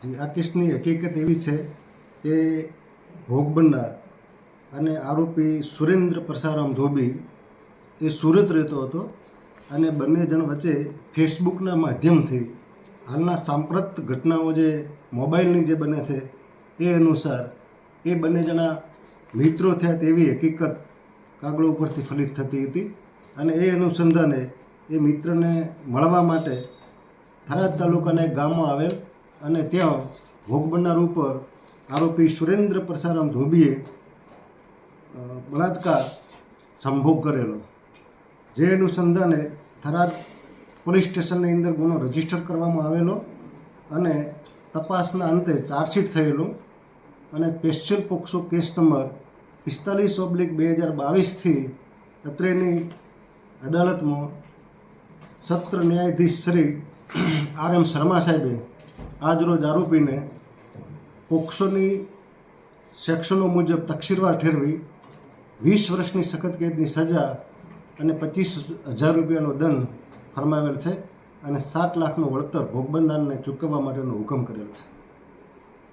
જી આ કેસની હકીકત એવી છે કે ભોગ બનનાર અને આરોપી સુરેન્દ્ર પરસારામ ધોબી એ સુરત રહેતો હતો અને બંને જણ વચ્ચે ફેસબુકના માધ્યમથી હાલના સાંપ્રત ઘટનાઓ જે મોબાઈલની જે બને છે એ અનુસાર એ બંને જણા મિત્રો થયા તેવી હકીકત કાગળો ઉપરથી ફલિત થતી હતી અને એ અનુસંધાને એ મિત્રને મળવા માટે થરાદ તાલુકાના એક ગામમાં આવેલ અને ત્યાં ભોગ બનનાર ઉપર આરોપી સુરેન્દ્ર પરસારામ ધોબીએ બળાત્કાર સંભોગ કરેલો. જે અનુસંધાને થરાદ પોલીસ સ્ટેશનની અંદર ગુનો રજિસ્ટર કરવામાં આવેલો અને તપાસના અંતે ચાર્જશીટ થયેલું અને સ્પેશિયલ પોક્સો કેસ નંબર પિસ્તાલીસ ઓબ્લિક બે હજાર બાવીસથી અત્રેની અદાલતમાં સત્ર ન્યાયાધીશ શ્રી આર એમ શર્મા સાહેબે આજરોજ આરોપીને પોક્સોની સેક્શનો મુજબ તકસીરવાર ઠેરવી, વીસ વર્ષની સખત કેદની સજા અને પચીસ હજાર રૂપિયાનો દંડ ફરમાવેલ છે અને સાત લાખનું વળતર ભોગબંધાનને ચૂકવવા માટેનો હુકમ કરેલ છે.